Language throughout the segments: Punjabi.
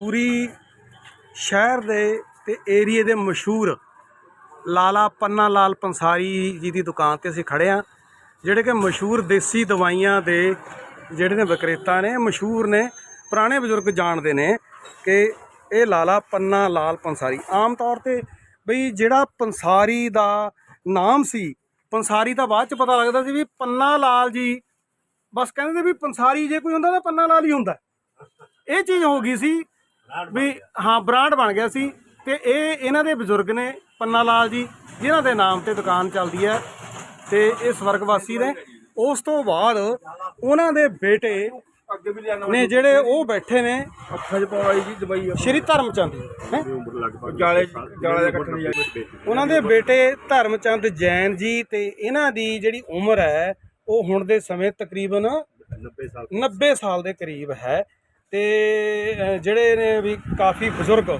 ਪੂਰੀ ਸ਼ਹਿਰ ਦੇ ਤੇ ਏਰੀਏ ਦੇ ਮਸ਼ਹੂਰ ਲਾਲਾ ਪੰਨਾ ਲਾਲ ਪੰਸਾਰੀ ਜੀ ਦੀ ਦੁਕਾਨ ਤੇ ਅਸੀਂ ਖੜੇ ਆ ਜਿਹੜੇ ਕਿ ਮਸ਼ਹੂਰ ਦੇਸੀ ਦਵਾਈਆਂ ਦੇ ਜਿਹੜੇ ਨੇ ਵਿਕਰੇਤਾ ਨੇ, ਮਸ਼ਹੂਰ ਨੇ, ਪੁਰਾਣੇ ਬਜ਼ੁਰਗ ਜਾਣਦੇ ਨੇ ਕਿ ਇਹ ਲਾਲਾ ਪੰਨਾ ਲਾਲ ਪੰਸਾਰੀ। ਆਮ ਤੌਰ ਤੇ ਬਈ ਜਿਹੜਾ ਪੰਸਾਰੀ ਦਾ ਨਾਮ ਸੀ, ਪੰਸਾਰੀ ਤਾਂ ਬਾਅਦ ਚ ਪਤਾ ਲੱਗਦਾ ਸੀ ਵੀ ਪੰਨਾ ਲਾਲ ਜੀ, ਬਸ ਕਹਿੰਦੇ ਨੇ ਵੀ ਪੰਸਾਰੀ ਜੇ ਕੋਈ ਹੁੰਦਾ ਤਾਂ ਪੰਨਾ ਲਾਲ ਹੀ ਹੁੰਦਾ। ਇਹ ਚੀਜ਼ ਹੋ ਗਈ ਸੀ ਵੀ ਹਾਂ ਬ੍ਰਾਂਡ ਬਣ ਗਿਆ ਸੀ ਤੇ ਇਹ ਇਹਨਾਂ ਦੇ ਬਜ਼ੁਰਗ ਨੇ ਪੰਨਾ ਲਾਲ ਜੀ ਜਿਨ੍ਹਾਂ ਦੇ ਨਾਮ ਤੇ ਦੁਕਾਨ ਚੱਲਦੀ ਹੈ ਤੇ ਇਹ ਸਵਰਗਵਾਸੀ ਨੇ। ਉਸ ਤੋਂ ਬਾਅਦ ਉਹਨਾਂ ਦੇ ਬੇਟੇ ਅੱਗੇ ਵੀ ਲਿਆਣਾ ਨੇ ਜਿਹੜੇ ਉਹ ਬੈਠੇ ਨੇ ਅੱਖਾਂ 'ਚ ਪਾਈ ਜੀ ਦਵਾਈ ਸ਼੍ਰੀ ਧਰਮਚੰਦ ਹੈਂ? ਜਾਲੇ ਜਾਲੇ ਦਾ ਕੱਟਣ ਜਾਈ ਉਹਨਾਂ ਦੇ ਬੇਟੇ ਧਰਮਚੰਦ ਜੈਨ ਜੀ ਤੇ ਇਹਨਾਂ ਦੀ ਜਿਹੜੀ ਉਮਰ ਹੈ ਉਹ ਹੁਣ ਦੇ ਸਮੇਂ ਤਕਰੀਬਨ 90 ਸਾਲ 90 ਸਾਲ ਦੇ ਕਰੀਬ ਹੈ। ਤੇ ਜਿਹੜੇ ਨੇ ਵੀ ਕਾਫੀ ਬਜ਼ੁਰਗ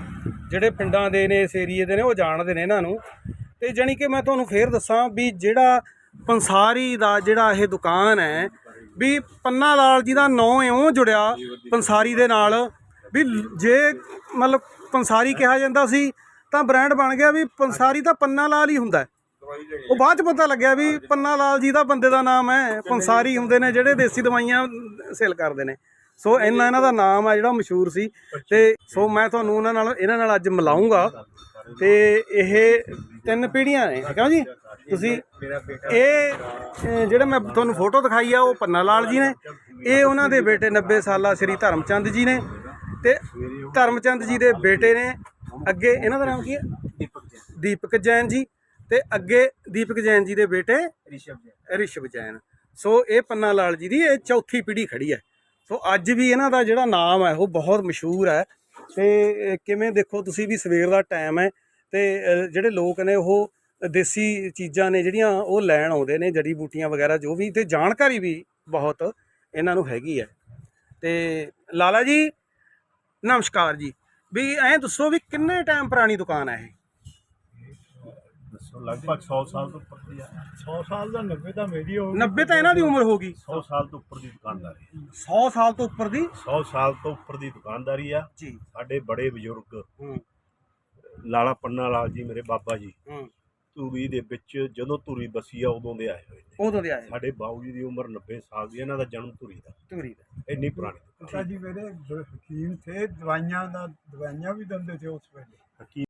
ਜਿਹੜੇ ਪਿੰਡਾਂ ਦੇ ਨੇ, ਇਸ ਏਰੀਏ ਦੇ ਨੇ, ਉਹ ਜਾਣਦੇ ਨੇ ਇਹਨਾਂ ਨੂੰ। ਤੇ ਜਾਣੀ ਕਿ ਮੈਂ ਤੁਹਾਨੂੰ ਫੇਰ ਦੱਸਾਂ ਵੀ ਜਿਹੜਾ ਪੰਸਾਰੀ ਦਾ ਜਿਹੜਾ ਇਹ ਦੁਕਾਨ ਹੈ, ਵੀ ਪੰਨਾ ਲਾਲ ਜੀ ਦਾ ਨਾਂ ਇਉਂ ਜੁੜਿਆ ਪੰਸਾਰੀ ਦੇ ਨਾਲ, ਵੀ ਜੇ ਮਤਲਬ ਪੰਸਾਰੀ ਕਿਹਾ ਜਾਂਦਾ ਸੀ, ਤਾਂ ਬ੍ਰਾਂਡ ਬਣ ਗਿਆ ਵੀ ਪੰਸਾਰੀ ਤਾਂ ਪੰਨਾ ਲਾਲ ਹੀ ਹੁੰਦਾ ਉਹ ਬਾਅਦ ਚ ਪਤਾ ਲੱਗਿਆ ਵੀ ਪੰਨਾ ਲਾਲ ਜੀ ਦਾ ਬੰਦੇ ਦਾ ਨਾਮ ਹੈ, ਪੰਸਾਰੀ ਹੁੰਦੇ ਨੇ ਜਿਹੜੇ ਦੇਸੀ ਦਵਾਈਆਂ ਸੇਲ ਕਰਦੇ ਨੇ। ਸੋ ਇੰਨਾ ਇਹਨਾਂ ਦਾ ਨਾਮ ਆ ਜਿਹੜਾ ਮਸ਼ਹੂਰ ਸੀ ਤੇ ਸੋ ਮੈਂ ਤੁਹਾਨੂੰ ਉਹਨਾਂ ਨਾਲ ਇਹਨਾਂ ਨਾਲ ਅੱਜ ਮਿਲਾਉਂਗਾ ਤੇ ਇਹ ਤਿੰਨ ਪੀੜ੍ਹੀਆਂ ਨੇ ਕਿਉਂ ਜੀ? ਤੁਸੀਂ ਇਹ ਜਿਹੜੇ ਮੈਂ ਤੁਹਾਨੂੰ ਫੋਟੋ ਦਿਖਾਈ ਆ ਉਹ ਪੰਨਾ ਲਾਲ ਜੀ ਨੇ। ਇਹ ਉਹਨਾਂ ਦੇ ਬੇਟੇ 90 ਸਾਲਾ ਸ੍ਰੀ ਧਰਮਚੰਦ ਜੀ ਨੇ ਤੇ ਧਰਮਚੰਦ ਜੀ ਦੇ ਬੇਟੇ ਨੇ ਅੱਗੇ ਇਹਨਾਂ ਦਾ ਨਾਮ ਕੀ ਹੈ? ਦੀਪਕ ਜੈਨ। ਜੀ ਤੇ ਅੱਗੇ ਦੀਪਕ ਜੈਨ ਜੀ ਦੇ ਬੇਟੇ ਰਿਸ਼ਵ ਜੀ ਰਿਸ਼ਵ ਜੈਨ। ਸੋ ਇਹ ਪੰਨਾ ਲਾਲ ਜੀ ਦੀ ਇਹ ਚੌਥੀ ਪੀੜ੍ਹੀ ਖੜੀ ਹੈ। ਸੋ ਅੱਜ ਵੀ ਇਹਨਾਂ ਦਾ ਜਿਹੜਾ ਨਾਮ ਹੈ, ਉਹ ਬਹੁਤ ਮਸ਼ਹੂਰ ਹੈ ਤੇ ਕਿਵੇਂ ਦੇਖੋ ਤੁਸੀਂ ਵੀ ਸਵੇਰ ਦਾ ਟਾਈਮ ਹੈ ਤੇ ਜਿਹੜੇ ਲੋਕ ਨੇ ਉਹ ਦੇਸੀ ਚੀਜ਼ਾਂ ਨੇ ਜਿਹੜੀਆਂ ਉਹ ਲੈਣ ਆਉਂਦੇ ਨੇ, ਜੜੀ ਬੂਟੀਆਂ ਵਗੈਰਾ ਜੋ ਵੀ ਤੇ ਜਾਣਕਾਰੀ ਵੀ ਬਹੁਤ ਇਹਨਾਂ ਨੂੰ ਹੈਗੀ ਹੈ। ਤੇ ਲਾਲਾ ਜੀ, ਨਮਸਕਾਰ ਜੀ। ਵੀ ਐਂ ਦੱਸੋ ਵੀ ਕਿੰਨੇ ਟਾਈਮ ਪੁਰਾਣੀ ਦੁਕਾਨ ਹੈ ਇਹ? ਲਗਭਗ 100 ਸਾਲ ਤੋਂ ਉੱਪਰ ਦੀ ਆ। 100 ਸਾਲ ਦਾ 90 ਤਾਂ ਮੇਰੀ ਹੋ 90 ਤਾਂ ਇਹਨਾਂ ਦੀ ਉਮਰ ਹੋ ਗਈ। 100 ਸਾਲ ਤੋਂ ਉੱਪਰ ਦੀ ਦੁਕਾਨਦਾਰੀ ਹੈ 100 ਸਾਲ ਤੋਂ ਉੱਪਰ ਦੀ? 100 ਸਾਲ ਤੋਂ ਉੱਪਰ ਦੀ ਦੁਕਾਨਦਾਰੀ ਆ। ਜੀ। ਸਾਡੇ ਬੜੇ ਬਜ਼ੁਰਗ ਹੂੰ। ਲਾਲਾ ਪੰਨਾ ਲਾਲ ਜੀ ਮੇਰੇ ਬਾਬਾ ਜੀ। ਹੂੰ। ਧੂਰੀ ਦੇ ਵਿੱਚ ਜਦੋਂ ਧੂਰੀ ਬਸੀ ਆ ਉਦੋਂ ਦੇ ਆਏ ਹੋਏ ਨੇ। ਉਦੋਂ ਦੇ ਆਏ। ਸਾਡੇ ਬਾਊ ਜੀ ਦੀ ਉਮਰ 90 ਸਾਲ ਦੀ ਇਹਨਾਂ ਦਾ ਜਨਮ ਧੂਰੀ ਦਾ। ਧੂਰੀ ਦਾ। ਇੰਨੀ ਪੁਰਾਣੀ ਦੁਕਾਨ। ਜੀ ਮੇਰੇ ਹਕੀਮ ਥੇ ਦਵਾਈਆਂ ਦਾ ਦਵਾਈਆਂ ਵੀ ਦਿੰਦੇ ਥੇ ਉਸ ਵੇਲੇ। ਹਕੀਮ